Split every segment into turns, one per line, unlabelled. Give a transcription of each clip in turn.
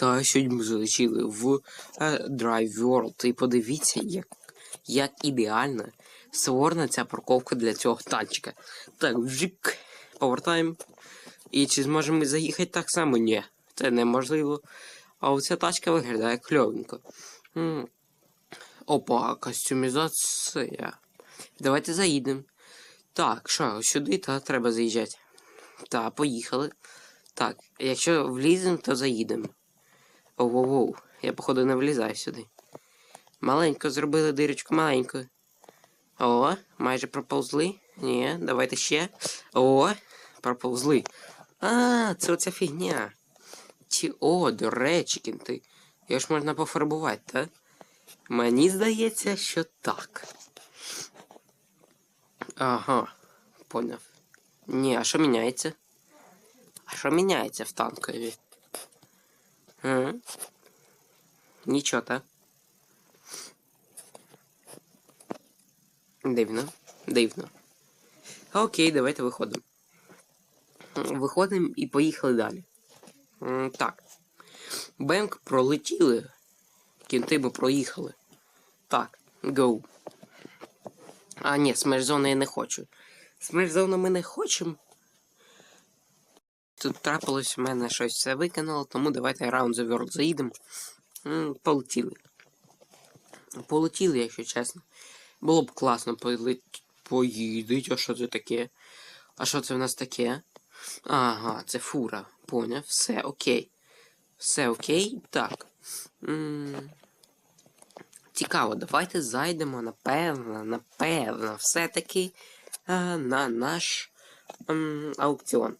Та сьогодні ми залетіли в е, Drive World. І подивіться, як, як ідеально створена ця парковка для цього танчика. Так, вжик, повертаємо. І чи зможемо ми заїхати так само? Ні, це неможливо. А оця тачка виглядає кльовенько. М. Опа, костюмізація. Давайте заїдемо. Так, що, сюди та треба заїжджати. Та, поїхали. Так, якщо вліземо, то заїдемо. Оу-оу-оу, я походу не влізаю сюди. Маленько зробили дирочку маленьку. О, майже проповзли. Ні, давайте ще. О, проповзли. А, це оця фігня. Ті, о, до речі, кінти. Його ж можна пофарбувати, так? Мені здається, що так. Ага, поняв. Ні, а що міняється? А що міняється в танкові? Ага. Нічого, так? Дивно, дивно. Окей, давайте виходимо. Виходимо і поїхали далі. Так. Бенк пролетіли. Кінти ми проїхали. Так, гоу. А, ні, смерть-зону я не хочу. Смерть-зону ми не хочемо. Тут трапилось в мене щось все виконало, тому давайте Round the World заїдемо. Полетіли. Полетіли, якщо чесно. Було б класно полет... поїдуть. А що це таке? А що це в нас таке? Ага, це фура. Поняв. Все окей. Все окей. Так. Цікаво, давайте зайдемо, напевно, напевно, все-таки на наш аукціон.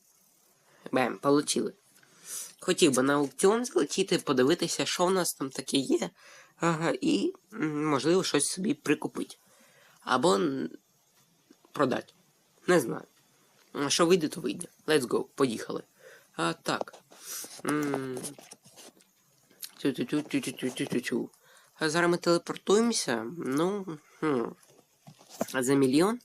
Бем, полетіли. Хотів би на аукціон залетіти, подивитися, що в нас там таке є, ага, і, можливо, щось собі прикупити. Або продати. Не знаю. Що вийде, то вийде. Let's go, поїхали. А, так. Зараз ми телепортуємося. Ну. Хм. За мільйон?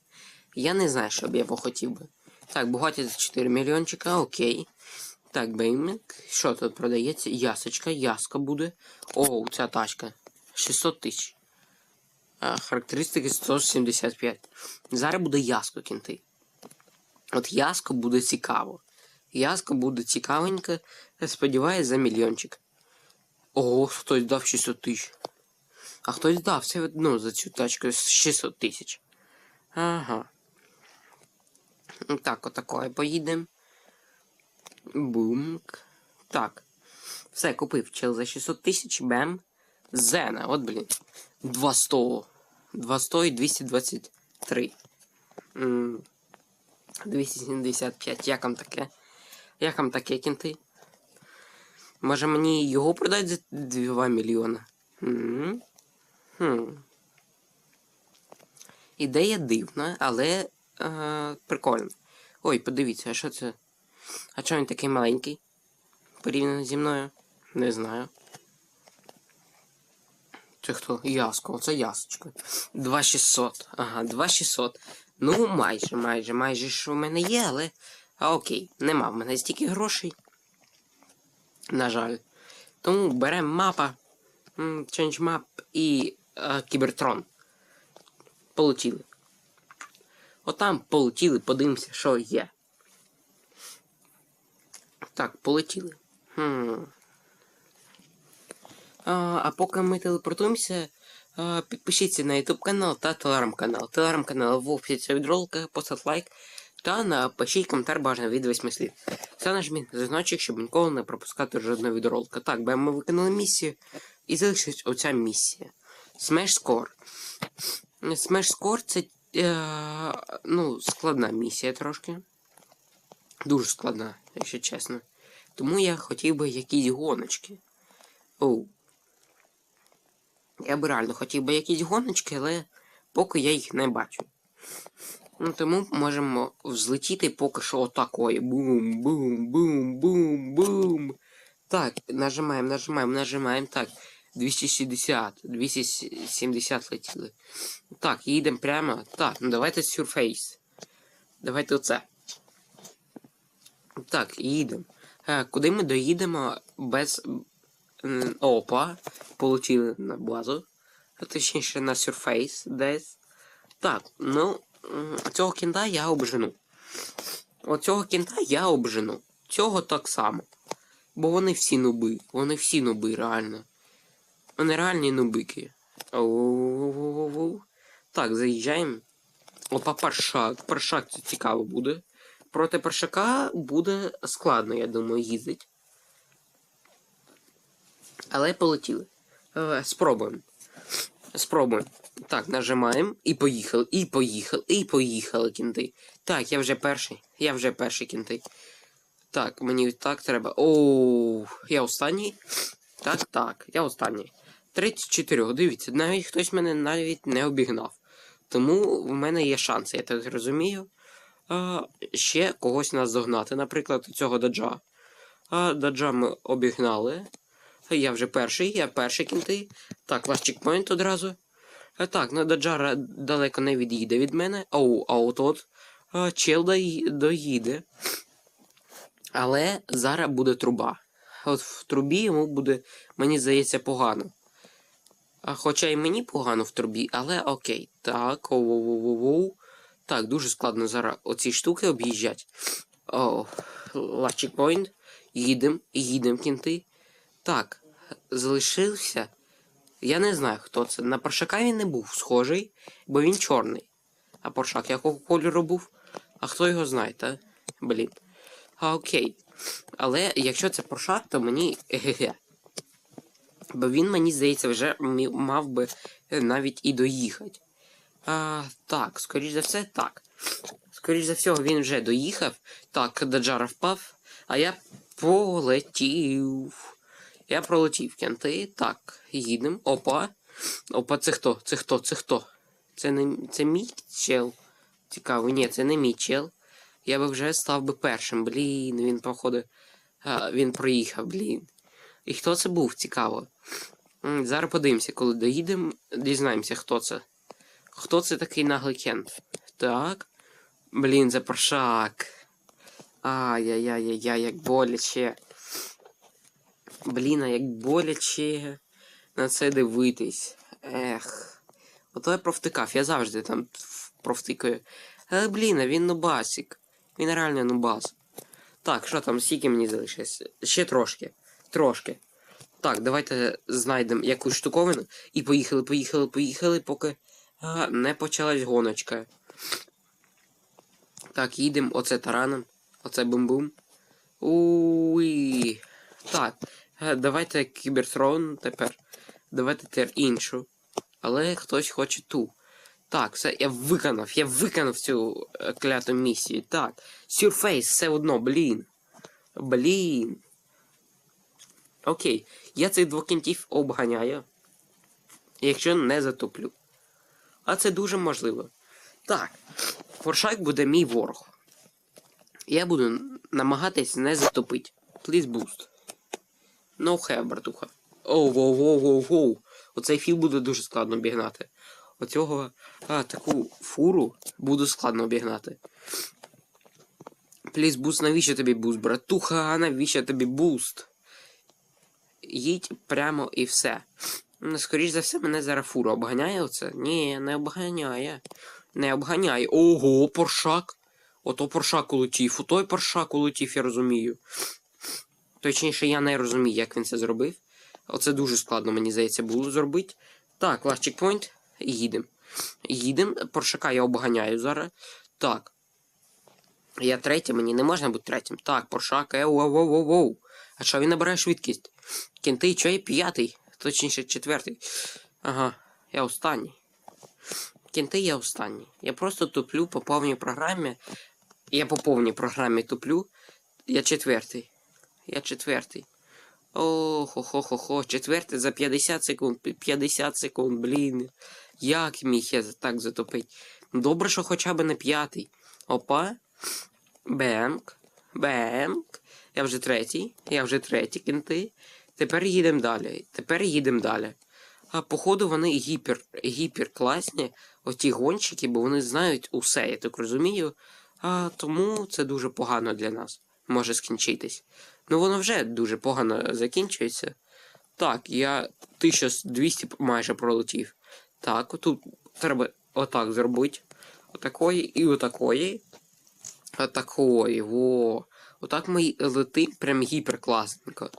Я не знаю, що б я похотів би. Так, багаті за 4 мільйончика, окей. Так, беймінг. Що тут продається? Ясочка, яска буде. О, ця тачка. 600 тисяч. Характеристики 175. Зараз буде яско кінти. От яско буде цікаво. Яско буде цікавенько. Я сподіваюся, за мільйончик. Ого, хтось дав 600 тисяч. А хтось дав все одно за цю тачку 600 тисяч. Ага. Ну, Так, отакое поїдемо. Бумк. Так. Все, купив чел за 600 тисяч, бем. Зена, от блін. 200. 200 і 223. М, 275. Як вам таке? Як вам таке кінти? Може мені його продати за 2 мільйона? Хм. Ідея дивна, але е, прикольна. Ой, подивіться, а що це? А чого він такий маленький? Порівняно зі мною? Не знаю. Це хто? Яско, це ясочка. 2600. Ага, 2600. Ну, майже, майже, майже що в мене є, але. А окей, нема в мене стільки грошей. На жаль. Тому беремо мапа. Change map і е, Кібертрон. Полетіли. Отам полетіли, подивимося, що є. Так, полетіли. Хм. А, а поки ми телепортуємося, а, підпишіться на YouTube канал та телеграм-канал. Телеграм-канал в описі відролика, поставте лайк та напишіть коментар бажано від 8 слів. Це нажміть на значок, щоб ніколи не пропускати жодного відролика. Так, бо ми виконали місію і залишилась оця місія. Smash Score. Smash Score це ну, складна місія трошки. Дуже складна, якщо чесно. Тому я хотів би якісь гоночки. Оу. Я б реально хотів би якісь гоночки, але поки я їх не бачу. Ну, тому можемо взлетіти поки що отакої. Бум, бум, бум, бум, бум. Так, нажимаємо, нажимаємо, нажимаємо. Так. 260, 270 летіли. Так, їдемо прямо. Так, ну давайте Surface. Давайте оце. Так, їдемо. Е, Куди ми доїдемо без Опа. Полетіли на базу. Точніше на Surface десь. Так, ну, цього кінта я обжену. Оцього кінта я обжену. Цього так само. Бо вони всі нуби. Вони всі нуби, реально. Вони реальні нубики. Так, заїжджаємо. Опа, паршак. Паршак це цікаво буде. Проти паршака буде складно, я думаю, їздить. Але полетіли. Е, Спробуємо. Спробуємо. Так, нажимаємо і поїхали, і поїхали, і поїхали кінти. Так, я вже перший. Я вже перший кінти. Так, мені так треба. Оу, я останній. Так, так, я останній. 34. Дивіться, навіть хтось мене навіть не обігнав. Тому в мене є шанси, я так розумію. А, ще когось нас догнати, наприклад, цього даджа. А, даджа ми обігнали. Я вже перший, я перший кінти. Так, ваш чекпоінт одразу. А, так, ну даджара далеко не від'їде від мене. Оу, а от. А, чел доїде. Але зараз буде труба. От в трубі йому буде, мені здається, погано. А хоча і мені погано в трубі, але окей. Так, оу-оу-оу-оу. Так, дуже складно зараз оці штуки об'їжджать. О, checkpoint. Їдем, їдем кінти. Так, залишився. Я не знаю, хто це. На Паршака він не був схожий, бо він чорний. А Паршак якого кольору був? А хто його знає, та? Блін. А окей. Але якщо це Паршак, то мені ге-ге. Бо він, мені здається, вже мав би е, навіть і доїхати. А, так, скоріш за все, так. Скоріш за всього, він вже доїхав. Так, Даджара впав, а я полетів. Я пролетів кенти. Так, їдемо. Опа. Опа, це хто? Це хто? Це хто? Це не це мій чел. Цікаво, ні, це не мій чел. Я би вже став би першим. Блін, він походу. А, він проїхав, блін. І хто це був? Цікаво. Зараз подивимося, коли доїдемо, дізнаємося, хто це. Хто це такий наглий кент? Так. Блін, це паршак. Ай-яй-яй-яй, як боляче. Блін, а як боляче на це дивитись. Ех. Ото я провтикав, я завжди там провтикаю. Але блін, а він нубасик. Він реально нубас. Так, що там, скільки мені залишилось? Ще трошки. Трошки. Так, давайте знайдемо якусь штуковину і поїхали, поїхали, поїхали, поки а, не почалась гоночка. Так, їдемо, оце тараном. Оце бум-бум. Уй. Так, е, давайте кібертрон тепер. Давайте тепер іншу. Але хтось хоче ту. Так, все, я виконав, я виконав цю е, кляту місію. Так. Сюрфейс, все одно, блін. Блін. Окей, я цих двох кінтів обганяю. Якщо не затоплю. А це дуже можливо. Так, Форшак буде мій ворог. Я буду намагатись не затопити. Please boost. No have, братуха. Оу, воу, воу, воу, воу. Оцей філ буде дуже складно обігнати. Оцього а, таку фуру буде складно обігнати. Please boost, навіщо тобі буст, братуха? Навіщо тобі буст? Їдь прямо і все. Ну, Скоріш за все, мене зараз фура обганяє оце? Ні, не обганяє. Не обганяє. Ого, поршак. Ото поршак улетів. Отой поршак улетів, я розумію. Точніше, я не розумію, як він це зробив. Оце дуже складно, мені здається, було зробити. Так, лast checkpoint. Їдемо. Їдемо. Поршака я обганяю зараз. Так. Я третій, мені не можна бути третім. Так, поршак, е, воу, воу, воу, воу. А що він набирає швидкість? Кінти, що я п'ятий? Точніше, четвертий. Ага, я останній. Кінти я останній. Я просто туплю по повній програмі. Я по повній програмі туплю. Я четвертий. Я четвертий. О, хо хо хо хо Четвертий за 50 секунд. 50 секунд, блін. Як міг я так затопити? Добре, що хоча б не п'ятий. Опа. Бемк. Бемк. Я вже третій. Я вже третій кінти. Тепер їдемо далі. Тепер їдемо далі. А походу вони гіпер, гіпер класні, оті гонщики, бо вони знають усе, я так розумію. А тому це дуже погано для нас може скінчитись. Ну воно вже дуже погано закінчується. Так, я 1200 майже пролетів. Так, отут треба отак зробити. Отакої і отакої. Отакої. Во. Отак ми летим прям гіперкласненько.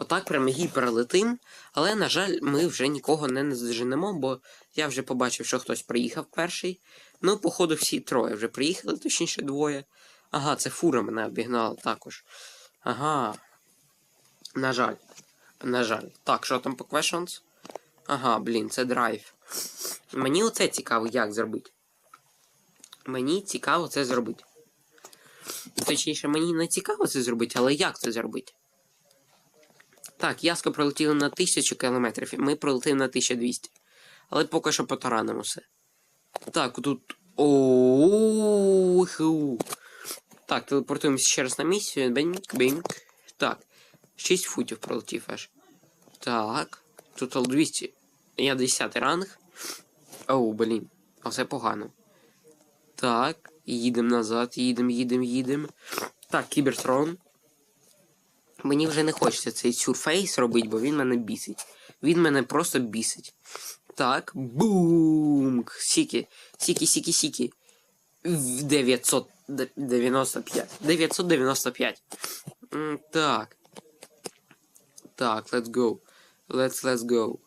Отак прям гіпер летим. Але, на жаль, ми вже нікого не наздоженемо, бо я вже побачив, що хтось приїхав перший. Ну, походу, всі троє вже приїхали, точніше двоє. Ага, це фура мене обігнала також. Ага. На жаль. На жаль. Так, що там по questions? Ага, блін, це драйв. Мені оце цікаво, як зробити. Мені цікаво це зробити. Точніше, мені не цікаво це зробити, але як це зробити? Так, яско пролетіли на 1000 кілометрів, ми пролетимо на 1200. Але поки що потаранимо все. Так, тут. Оу. Так, телепортуємося ще раз на місію. Беньк, беньк. Так. 6 футів пролетів аж. Так. Тут 200. Я 10 ранг. Оу, блін. А все погано. Так. Їдемо назад, їдемо, їдемо, їдемо. Так, кібертрон. Мені вже не хочеться цей сюрфейс робити, бо він мене бісить. Він мене просто бісить. Так, бум! Сіки, сіки, сіки, сіки. 995. 995. Так. Так, let's go. Let's let's go.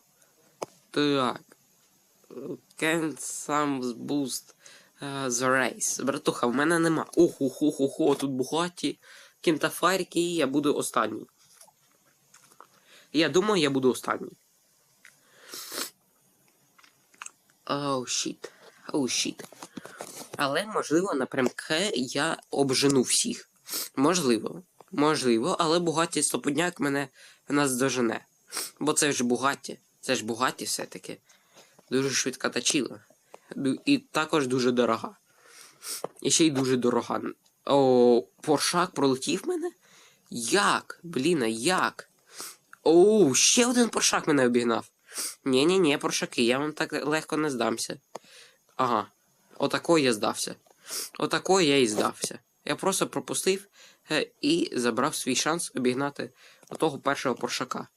Так. Can some boost uh, the race. Братуха, в мене нема. Ох, ох, ох, ох, ох, тут бугаті. Кінтафарки, я буду останній. Я думаю, я буду останній. Оу, щіт. Оу, щіт. Але, можливо, напрямки я обжену всіх. Можливо. Можливо, але Бугаті стопудняк мене нас дожене. Бо це ж Бугаті. Це ж Бугаті все-таки. Дуже швидка тачіла. І також дуже дорога. І ще й дуже дорога. О, Поршак пролетів мене? Як? Блін, як? Оу, ще один поршак мене обігнав. Ні-ні-ні, поршаки, я вам так легко не здамся. Ага. Отако я здався. Отако я і здався. Я просто пропустив е, і забрав свій шанс обігнати отого першого поршака.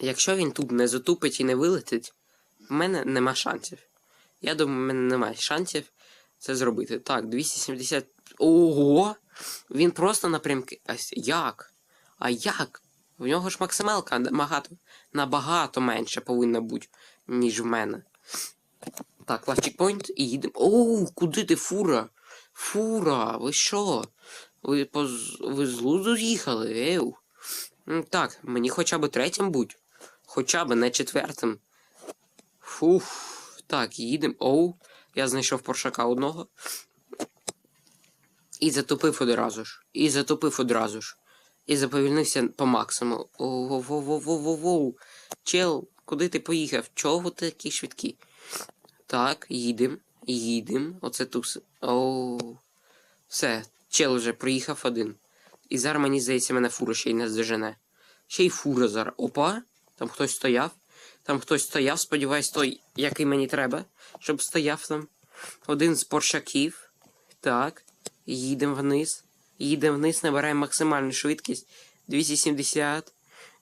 Якщо він тут не затупить і не вилетить, в мене нема шансів. Я думаю, в мене немає шансів це зробити. Так, 270. Ого! Він просто напрямки. А як? А як? В нього ж максималка набагато, набагато менше повинна бути, ніж в мене. Так, лав чекпоінт і їдемо. Оу, куди ти фура? Фура, ви що? Ви поз... ви з лузу з'їхали, еу. Так, мені хоча б третім будь. Хоча б не четвертим. Фух. Так, їдемо. Оу. Я знайшов поршака одного. І затопив одразу ж. І затопив одразу ж. І заповільнився по максимуму. Воу-воу-воу-воу-воу. Чел, куди ти поїхав? Чого ти такий швидкий? Так, їдем, їдем. Оце туз. Оу. Все, чел вже приїхав один. І зараз мені здається, мене фура ще й не здожене. Ще й фура зараз. Опа, там хтось стояв. Там хтось стояв, сподіваюсь, той, який мені треба, щоб стояв там. Один з поршаків. Так. Їдемо вниз. Їдемо вниз, набираємо максимальну швидкість. 270.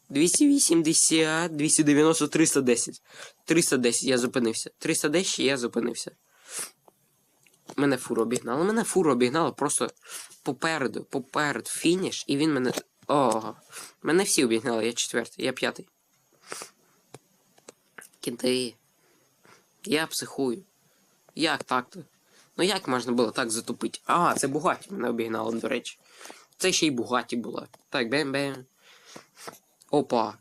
280, 290, 310. 310 я зупинився. 310 я зупинився. Мене фуру обігнала. Мене фуру обігнала просто попереду, попереду фініш, і він мене. Ого. Мене всі обігнали, я четвертий, я п'ятий. Кінти. Я психую. Як так-то? Ну як можна було так затупити? А, це Бугаті мене обігнало, до речі. Це ще й Бугаті була. Так, бем-бем. Опа.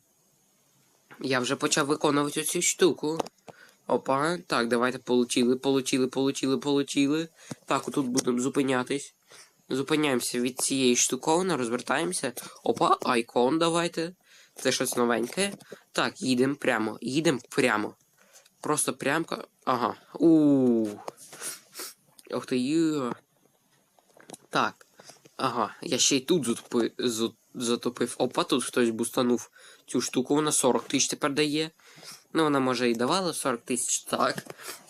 Я вже почав виконувати цю штуку. Опа. Так, давайте полетіли, полетіли, полетіли, полетіли. Так, отут будемо зупинятись. Зупиняємося від цієї штуковини, розвертаємося. Опа, айкон давайте. Це щось новеньке. Так, їдемо прямо. Їдемо прямо. Просто прямко. Ага. у Ох ти є. Так. Ага, я ще й тут затопи, за- затопив. Опа, тут хтось бустанув цю штуку, вона 40 тисяч тепер дає. Ну, вона може і давала 40 тисяч. Так.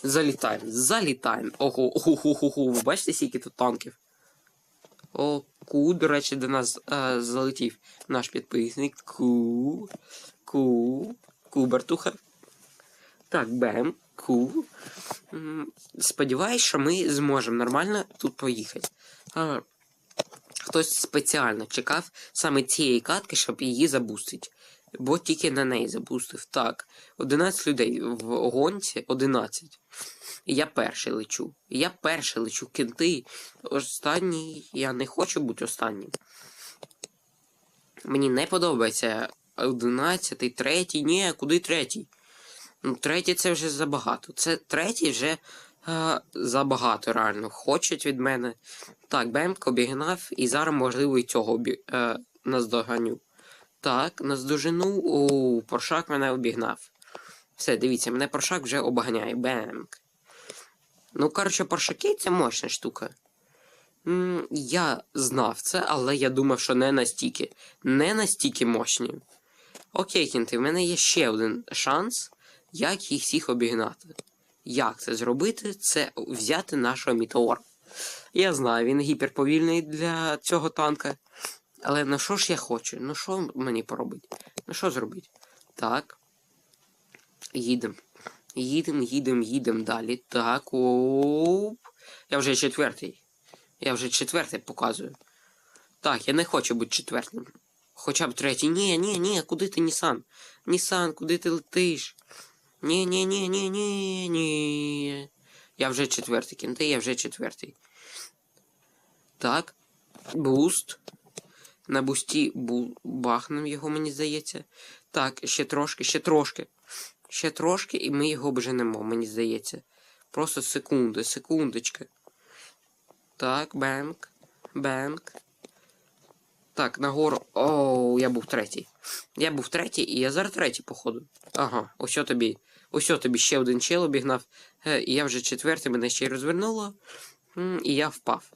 Залітаємо. Залітаємо. Ого, ого, ого, ого. Ви бачите, скільки тут танків? Опа. Ку, до речі, до нас е, залетів наш підписник. Ку. Ку. Ку. Так, бем. Ку. М, Сподіваюсь, що ми зможемо нормально тут поїхати. А, хтось спеціально чекав саме цієї катки, щоб її забустити. Бо тільки на неї забустив. Так, 11 людей в гонці 11. І я перший лечу. Я перший лечу. Кінти. Останній. Я не хочу бути останнім. Мені не подобається 11, третій. Ні, куди третій? Ну, третій це вже забагато. Це третій вже е, забагато реально. Хочуть від мене. Так, Бемк обігнав, і зараз, можливо, і цього обі... е, наздоганю. Так, наздожену. О, Поршак мене обігнав. Все, дивіться, мене Поршак вже обганяє. Бемк. Ну, коротше, Поршаки це мощна штука. М, я знав це, але я думав, що не настільки. Не настільки мощні. Окей, кінти, в мене є ще один шанс, як їх всіх обігнати. Як це зробити? Це взяти нашого Мітеора. Я знаю, він гіперповільний для цього танка. Але ну що ж я хочу? Ну що мені поробити? Ну що зробити? Так. Їдем. Їдем, їдем, їдем далі. Так. Оп. Я вже четвертий. Я вже четвертий показую. Так, я не хочу бути четвертим. Хоча б третій. Ні, ні, ні, куди ти, Нісан? Нісан, куди ти летиш? Ні, ні, ні, ні, ні, ні. Я вже четвертий, кінти, я вже четвертий. Так. Буст. На бусті бу... бахнем його, мені здається. Так, ще трошки, ще трошки. Ще трошки, і ми його обженемо, мені здається. Просто секунди, секундочка. Так, бенк. Бенк. Так, нагору. Оу, я був третій. Я був третій, і я зараз третій, походу. Ага, ось тобі. Ось тобі ще один чел обігнав. Е, і я вже четвертий, мене ще й розвернуло. І я впав.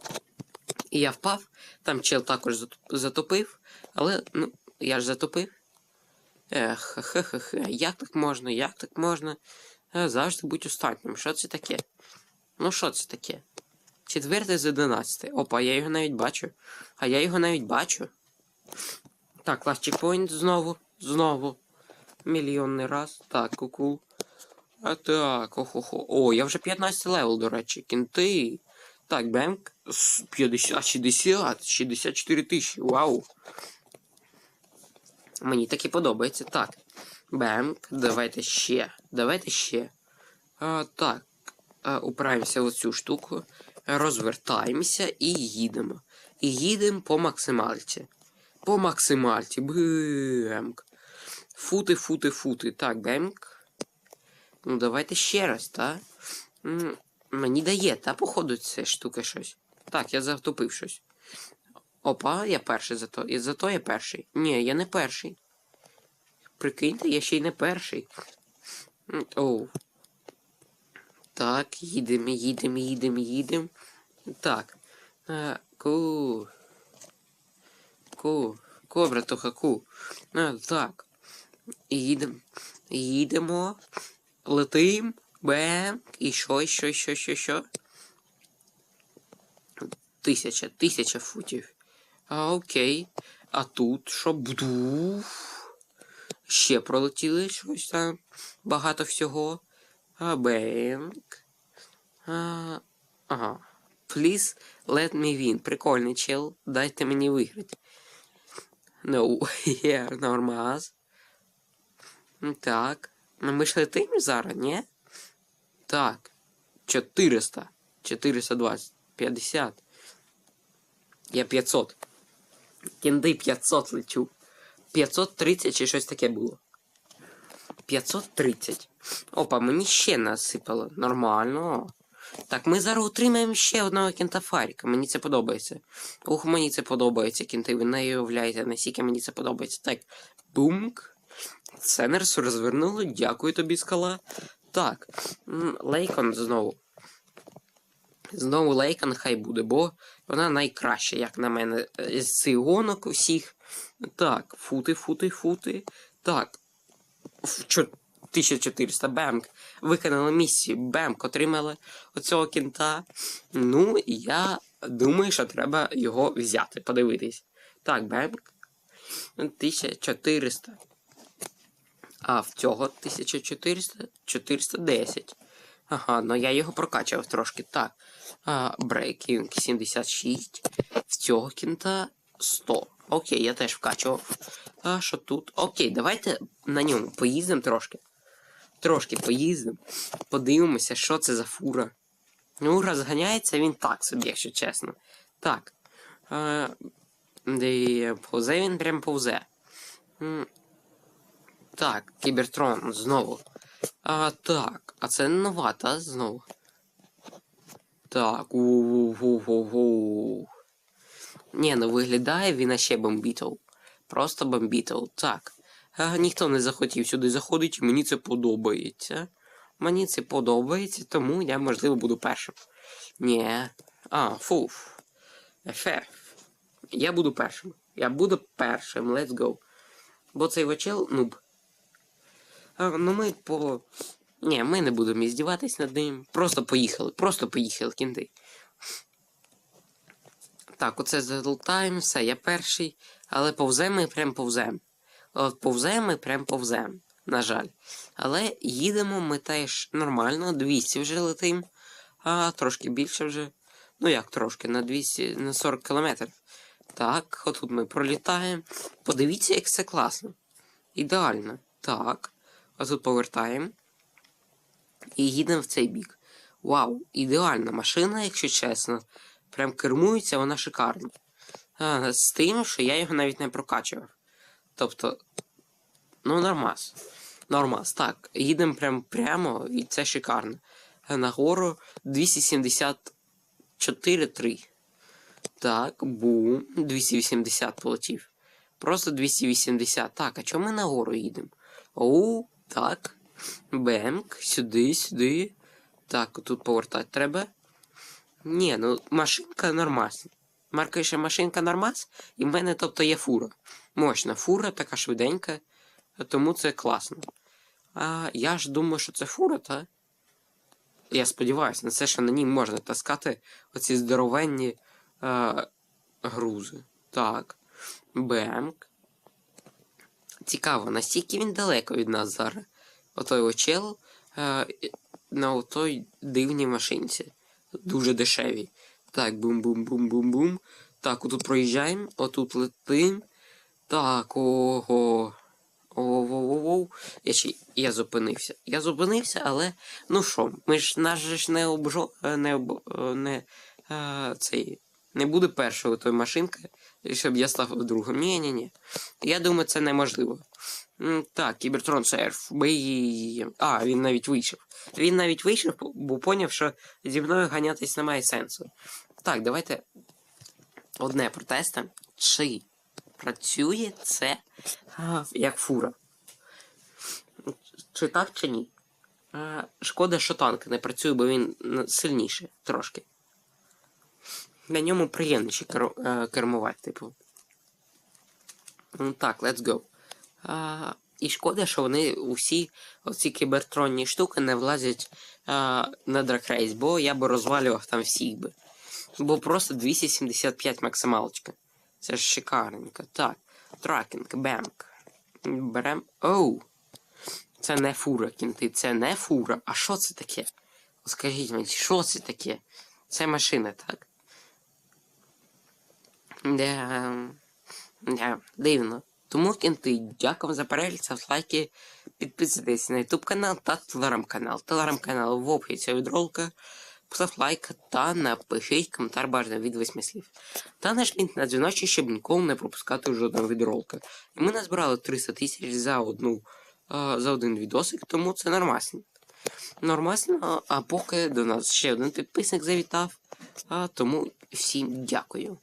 І я впав. Там чел також затопив. Але, ну, я ж затопив. Ех, хе-хе-хе, як так можна, як так можна? Е, Завжди будь останнім. Що це таке? Ну, що це таке? Четвертий з одинадцяти. Опа, я його навіть бачу. А я його навіть бачу. Так, лast чекпоінт знову. Знову. Мільйонний раз. Так, куку. А так, охо-хо. О, я вже 15 левел, до речі. Кінти. Так, бемк. С- 50, 60, 64 тисячі. Вау. Мені таки подобається. Так. Бемк. Давайте ще. Давайте ще. А, так. А, упираємося в цю штуку. Розвертаємося і їдемо. І їдемо по максимальці. По максимальці. Бемк. Фути, фути, фути. Так, бемк. Ну, давайте ще раз, та? Мені дає, та, походу, ця штука щось. Так, я затопив щось. Опа, я перший зато. І зато я перший. Ні, я не перший. Прикиньте, я ще й не перший. Оу. Так, їдемо, їдемо, їдемо, їдемо. Так. А, ку. Ку. Ку, братуха, ку. А, так. Їдемо. Їдемо. Летим. Бем. І що, і що, і що, і що, і що? Тисяча, тисяча футів. А, окей. А тут що? Буду. Ще пролетіли щось там. Багато всього. А, бенк. А, ага. Please let me win. Прикольний чел. Дайте мені виграти. No, yeah, нормаз. Так. Ну ми ж летим зараз, ні? Так. 400. 420. 50. Я 500. Кінди 500 лечу. 530 чи щось таке було. 530. Опа, мені ще насипало. Нормально. Так, ми зараз отримаємо ще одного кінтафаріка. Мені це подобається. Ух, мені це подобається, кінти. Ви не уявляєте, наскільки мені це подобається. Так, бумк. Сенерс розвернули. Дякую тобі, скала. Так. Лейкон знову. Знову Лейкон хай буде, бо вона найкраща, як на мене, з цих гонок усіх. Так, фути, фути, фути. Так. 1400 Бемк. Виконали місію. Бемк отримали оцього кінта. Ну, я думаю, що треба його взяти, подивитись. Так, бемк. 1400. А в цього 1400 410. Ага, ну я його прокачав трошки. Так. А, брейкінг 76. В цього кінта 100. Окей, я теж вкачував. А що тут? Окей, давайте на ньому поїздимо трошки. Трошки поїздимо. Подивимося, що це за фура. Ну, розганяється він так собі, якщо чесно. Так. А, де повзе він прям повзе. Так, Кібертрон знову. А, так, а це нова, та знову. Так, у-у-у-у-у. Ні, ну виглядає він ще бомбітл. Просто бомбітл. Так. А, ніхто не захотів сюди заходити, мені це подобається. Мені це подобається, тому я, можливо, буду першим. Ні. А, фуф. FF. Я буду першим. Я буду першим. Let's go. Бо цей вочел нуб. Ну ми по. Ні, ми не будемо іздіватись над ним. Просто поїхали. Просто поїхали, кінти. Так, оце залутаємо, все, я перший. Але повземо і прям повземо. От повземо і прям повземо. На жаль. Але їдемо ми теж нормально, 200 вже летим. А трошки більше вже. Ну як трошки, на 200, на 40 кілометрів. Так, отут ми пролітаємо. Подивіться, як це класно. Ідеально. Так. А тут повертаємо. І їдемо в цей бік. Вау, ідеальна машина, якщо чесно. Прям кермується вона шикарно. А, з тим, що я його навіть не прокачував. Тобто, ну, нормас. Нормас. Так, їдемо прям прямо, і це шикарно. Нагору 274-3. Так, бум. 280 полетів. Просто 280. Так, а чому ми нагору їдемо? Оу, так. Бемк, сюди, сюди. Так, тут повертати треба. Ні, ну машинка нормас. Марка ще машинка нормас, і в мене, тобто, є фура. Мощна фура, така швиденька, тому це класно. А я ж думаю, що це фура, та? Я сподіваюся, на це, що на ній можна таскати оці здоровенні е, грузи. Так. Бемк. Цікаво, настільки він далеко від нас зараз. Отой очел е, на отой дивній машинці. Дуже дешевій. Так, бум-бум-бум-бум-бум. Так, отут проїжджаємо, отут летим. Так, ого. Ого-го-го. Я ще я зупинився. Я зупинився, але ну що, ми ж же ж не обжо. не, об, не а, цей. Не буде першою той машинка, щоб я став другим. Ні, ні, ні. Я думаю, це неможливо. Так, Кібертрон Серф. Бий. А, він навіть вийшов. Він навіть вийшов, бо поняв, що зі мною ганятись немає сенсу. Так, давайте одне протестимо. Чи працює це як фура? Чи так, чи ні? А, шкода, що танк не працює, бо він сильніше трошки. На ньому приємніше керу- е, кермувати, типу. Ну, Так, let's go. А, і шкода, що вони усі оці кібертронні штуки не влазять а, на дракрейс, бо я би розвалював там всіх би. Бо просто 275 максималочка. Це ж шикарненько. Так. Тракінг, бемк. Берем. Оу! Це не фура, кінти, це не фура. А що це таке? Скажіть мені, що це таке? Це машина, так? Да, да, дивно. Тому кінти, дякую за перегляд, ставте лайки, підписуйтесь на YouTube канал та телеграм-канал. Телеграм-канал в описі відролика. Постав лайк та напишіть коментар бажано від восьми слів. Та нажміть на дзвіночок, щоб ніколи не пропускати жодного відролика. І ми назбирали 300 тисяч за одну а, за один відосик, тому це нормасно. Нормасно, а поки до нас ще один підписник завітав. А, тому всім дякую.